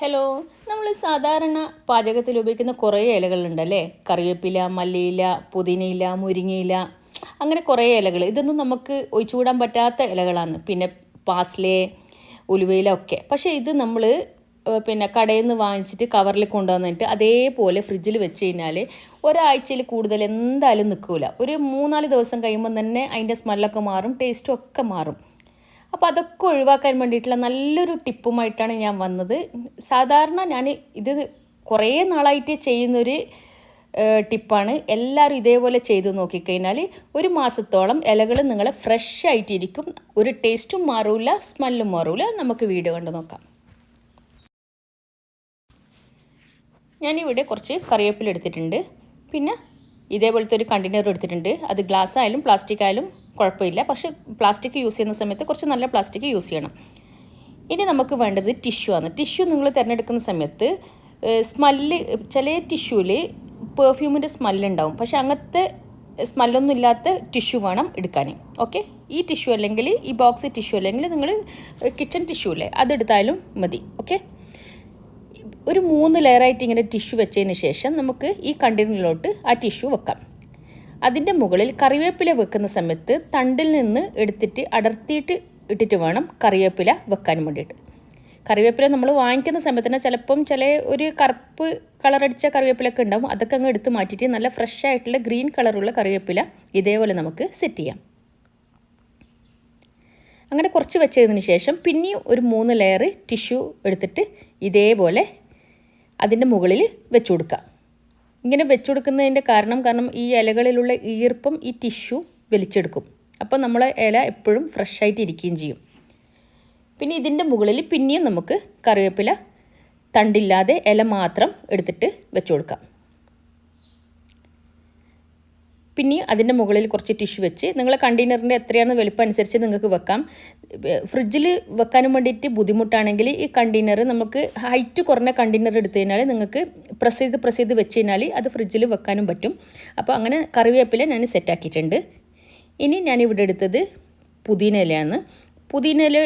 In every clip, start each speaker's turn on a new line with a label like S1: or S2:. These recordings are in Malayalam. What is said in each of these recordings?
S1: ഹലോ നമ്മൾ സാധാരണ പാചകത്തിൽ ഉപയോഗിക്കുന്ന കുറേ ഇലകളുണ്ടല്ലേ? കറിവേപ്പില മല്ലിയില പുതിനയില മുരിങ്ങയില അങ്ങനെ കുറേ ഇലകൾ. ഇതൊന്നും നമുക്ക് ഒഴിച്ചുകൂടാൻ പറ്റാത്ത ഇലകളാണ്. പിന്നെ പാസ്ലെ ഉലുവയില ഒക്കെ. പക്ഷേ ഇത് നമ്മൾ പിന്നെ കടയിൽ നിന്ന് വാങ്ങിച്ചിട്ട് കവറിൽ കൊണ്ടുവന്നിട്ട് അതേപോലെ ഫ്രിഡ്ജിൽ വെച്ച് കഴിഞ്ഞാൽ ഒരാഴ്ചയിൽ കൂടുതൽ എന്തായാലും നിൽക്കില്ല. ഒരു മൂന്നാൽ ദിവസം കഴിയുമ്പോൾ തന്നെ അതിന്റെ സ്മെല്ലൊക്കെ മാറും ടേസ്റ്റും ഒക്കെ മാറും. അപ്പോൾ അതൊക്കെ ഒഴിവാക്കാൻ വേണ്ടിയിട്ടുള്ള നല്ലൊരു ടിപ്പുമായിട്ടാണ് ഞാൻ വന്നത്. സാധാരണ ഞാൻ ഇത് കുറേ നാളായിട്ട് ചെയ്യുന്നൊരു ടിപ്പാണ്. എല്ലാവരും ഇതേപോലെ ചെയ്ത് നോക്കിക്കഴിഞ്ഞാൽ ഒരു മാസത്തോളം ഇലകൾ നിങ്ങൾ ഫ്രഷ് ആയിട്ടിരിക്കും. ഒരു ടേസ്റ്റും മാറൂല സ്മെല്ലും മാറൂല. നമുക്ക് വീഡിയോ കണ്ട് നോക്കാം. ഞാനിവിടെ കുറച്ച് കറിവേപ്പില എടുത്തിട്ടുണ്ട്. പിന്നെ ഇതേപോലത്തെ ഒരു കണ്ടെയ്നർ എടുത്തിട്ടുണ്ട്. അത് ഗ്ലാസ് ആയാലും പ്ലാസ്റ്റിക് ആയാലും കുഴപ്പമില്ല. പക്ഷേ പ്ലാസ്റ്റിക് യൂസ് ചെയ്യുന്ന സമയത്ത് കുറച്ച് നല്ല പ്ലാസ്റ്റിക് യൂസ് ചെയ്യണം. ഇനി നമുക്ക് വേണ്ടത് ടിഷ്യൂ ആണ്. ടിഷ്യൂ നിങ്ങൾ തിരഞ്ഞെടുക്കുന്ന സമയത്ത് സ്മെല്ല് ചില ടിഷ്യൂവിൽ പെർഫ്യൂമിന്റെ സ്മെല്ലുണ്ടാവും പക്ഷെ അങ്ങനത്തെ സ്മെല്ലൊന്നും ഇല്ലാത്ത ടിഷ്യൂ വേണം എടുക്കാൻ ഓക്കെ ഈ ടിഷ്യൂ അല്ലെങ്കിൽ ഈ ബോക്സ് ടിഷ്യൂ അല്ലെങ്കിൽ നിങ്ങൾ കിച്ചൺ ടിഷ്യൂ അല്ലേ അതെടുത്താലും മതി. ഓക്കെ ഒരു മൂന്ന് ലെയറായിട്ട് ഇങ്ങനെ ടിഷ്യൂ വെച്ചതിന് ശേഷം നമുക്ക് ഈ കണ്ടെയ്നറിലോട്ട് ആ ടിഷ്യൂ വെക്കാം. അതിന്റെ മുകളിൽ കറിവേപ്പില വെക്കുന്ന സമയത്ത് തണ്ടിൽ നിന്ന് എടുത്തിട്ട് അടർത്തിയിട്ട് ഇട്ടിട്ട് വേണം കറിവേപ്പില വെക്കാൻ വേണ്ടിയിട്ട്. കറിവേപ്പില നമ്മൾ വാങ്ങിക്കുന്ന സമയത്ത് തന്നെ ചിലപ്പം ചില ഒരു കറുപ്പ് കളറടിച്ച കറിവേപ്പിലൊക്കെ ഉണ്ടാവും. അതൊക്കെ അങ്ങ് എടുത്ത് മാറ്റിയിട്ട് നല്ല ഫ്രഷ് ആയിട്ടുള്ള ഗ്രീൻ കളറുള്ള കറിവേപ്പില ഇതേപോലെ നമുക്ക് സെറ്റ് ചെയ്യാം. അങ്ങനെ കുറച്ച് വെച്ചതിന് ശേഷം പിന്നെയും ഒരു മൂന്ന് ലെയർ ടിഷ്യൂ എടുത്തിട്ട് ഇതേപോലെ അതിന്റെ മുകളിൽ വെച്ചു കൊടുക്കുക ഇങ്ങനെ വെച്ചു കൊടുക്കുന്നതിന്റെ കാരണം കാരണം ഈ ഇലകളിലുള്ള ഈർപ്പം ഈ ടിഷ്യു വലിച്ചെടുക്കും. അപ്പോൾ നമ്മൾ ഇല എപ്പോഴും ഫ്രഷായിട്ട് ഇരിക്കുകയും ചെയ്യും. പിന്നെ ഇതിന്റെ മുകളിൽ പിന്നെയും നമുക്ക് കറിവേപ്പില തണ്ടില്ലാതെ ഇല മാത്രം എടുത്തിട്ട് വെച്ചു കൊടുക്കാം. പിന്നെ അതിന്റെ മുകളിൽ കുറച്ച് ടിഷ്യൂ വെച്ച് നിങ്ങൾ കണ്ടെയ്നറിന്റെ എത്രയാണ് വലുപ്പം അനുസരിച്ച് നിങ്ങൾക്ക് വെക്കാം. ഫ്രിഡ്ജിൽ വെക്കാനും വേണ്ടിയിട്ട് ബുദ്ധിമുട്ടാണെങ്കിൽ ഈ കണ്ടെയ്നർ നമുക്ക് ഹൈറ്റ് കുറഞ്ഞ കണ്ടെയ്നർ എടുത്തു കഴിഞ്ഞാൽ നിങ്ങൾക്ക് പ്രസ് ചെയ്ത് പ്രസ് ചെയ്ത് വെച്ച് കഴിഞ്ഞാൽ അത് ഫ്രിഡ്ജിൽ വെക്കാനും പറ്റും. അപ്പോൾ അങ്ങനെ കറിവേപ്പില ഞാൻ സെറ്റാക്കിയിട്ടുണ്ട് ഇനി ഞാനിവിടെ എടുത്തത് പുതിന ഇലയാണ്. പുതിന ഇല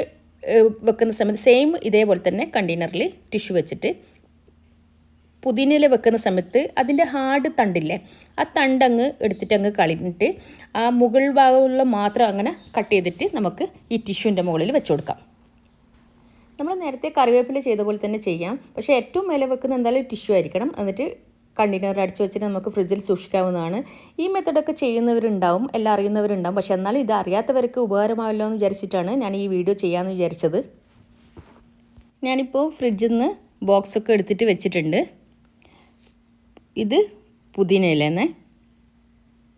S1: വെക്കുന്ന സമയത്ത് സെയിം ഇതേപോലെ തന്നെ കണ്ടെയ്നറിൽ ടിഷ്യൂ വെച്ചിട്ട് പുതിനയില വെക്കുന്ന സമയത്ത് അതിന്റെ ഹാർഡ് തണ്ടില്ലേ ആ തണ്ടങ്ങ് എടുത്തിട്ട് അങ്ങ് കളഞ്ഞിട്ട് ആ മുകൾ ഭാഗമുള്ള മാത്രം അങ്ങനെ കട്ട് ചെയ്തിട്ട് നമുക്ക് ഈ ടിഷ്യൂന്റെ മുകളിൽ വെച്ച് കൊടുക്കാം. നമ്മൾ നേരത്തെ കറിവേപ്പില ചെയ്ത പോലെ തന്നെ ചെയ്യാം. പക്ഷേ ഏറ്റവും മേലെ വെക്കുന്ന എന്തായാലും ടിഷ്യൂ ആയിരിക്കണം. എന്നിട്ട് കണ്ടെയ്നർ അടിച്ച് വെച്ചിട്ട് നമുക്ക് ഫ്രിഡ്ജിൽ സൂക്ഷിക്കാവുന്നതാണ്. ഈ മെത്തഡൊക്കെ ചെയ്യുന്നവരുണ്ടാവും എല്ലാം അറിയുന്നവരുണ്ടാവും. പക്ഷേ എന്നാലും ഇത് അറിയാത്തവർക്ക് ഉപകാരമാവില്ലോ എന്ന് വിചാരിച്ചിട്ടാണ് ഞാൻ ഈ വീഡിയോ ചെയ്യാമെന്ന് വിചാരിച്ചത്. ഞാനിപ്പോൾ ഫ്രിഡ്ജിൽ നിന്ന് ബോക്സൊക്കെ എടുത്തിട്ട് വെച്ചിട്ടുണ്ട്. ഇത് പുതിന ഇലേന്നെ.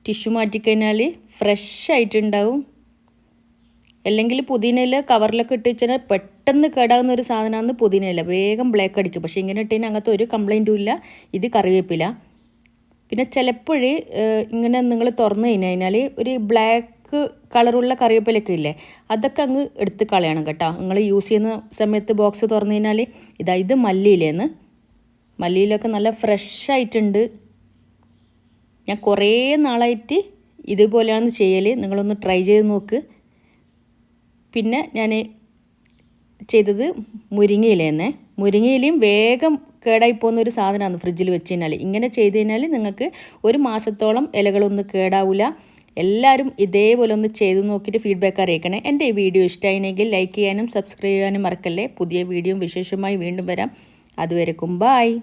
S1: ടിഷ്യൂ മാറ്റിക്കഴിഞ്ഞാൽ ഫ്രഷ് ആയിട്ടുണ്ടാവും അല്ലെങ്കിൽ പുതിന ഇല കവറിലൊക്കെ ഇട്ട് വെച്ചാൽ പെട്ടെന്ന് കേടാകുന്ന ഒരു സാധനമാണ് പുതിന ഇല. വേഗം ബ്ലാക്ക് അടിക്കും. പക്ഷേ ഇങ്ങനെ ഇട്ടതിന് അങ്ങനത്തെ ഒരു കംപ്ലൈന്റും ഇല്ല. ഇത് കറിവേപ്പില. പിന്നെ ചിലപ്പോൾ ഇങ്ങനെ നിങ്ങൾ തുറന്നു കഴിഞ്ഞു കഴിഞ്ഞാൽ ഒരു ബ്ലാക്ക് കളറുള്ള കറിവേപ്പിലൊക്കെ ഇല്ലേ അതൊക്കെ അങ്ങ് എടുത്ത് കളയണം കേട്ടോ. നിങ്ങൾ യൂസ് ചെയ്യുന്ന സമയത്ത് ബോക്സ് തുറന്നു കഴിഞ്ഞാൽ ഇതാ ഇത് മല്ലിയിലേന്ന് മല്ലിയിലൊക്കെ നല്ല ഫ്രഷ് ആയിട്ടുണ്ട് ഞാൻ കുറേ നാളായിട്ട് ഇതുപോലെയാണ് ചെയ്യൽ നിങ്ങളൊന്ന് ട്രൈ ചെയ്ത് നോക്ക്. പിന്നെ ഞാൻ ചെയ്തത് മുരിങ്ങയിലേന്നേ. മുരിങ്ങയിലയും വേഗം കേടായി പോകുന്ന ഒരു സാധനമാണ് ഫ്രിഡ്ജിൽ വെച്ച് കഴിഞ്ഞാൽ ഇങ്ങനെ ചെയ്ത് കഴിഞ്ഞാൽ നിങ്ങൾക്ക് ഒരു മാസത്തോളം ഇലകളൊന്നും കേടാവില്ല എല്ലാവരും ഇതേപോലെ ഒന്ന് ചെയ്ത് നോക്കിയിട്ട് ഫീഡ്ബാക്ക് അറിയിക്കണേ. എന്റെ ഈ വീഡിയോ ഇഷ്ടമായിരുന്നെങ്കിൽ ലൈക്ക് ചെയ്യാനും സബ്സ്ക്രൈബ് ചെയ്യാനും മറക്കല്ലേ. പുതിയ വീഡിയോ വിശേഷമായി വീണ്ടും വരാം. അതുവരെക്കും ബായ്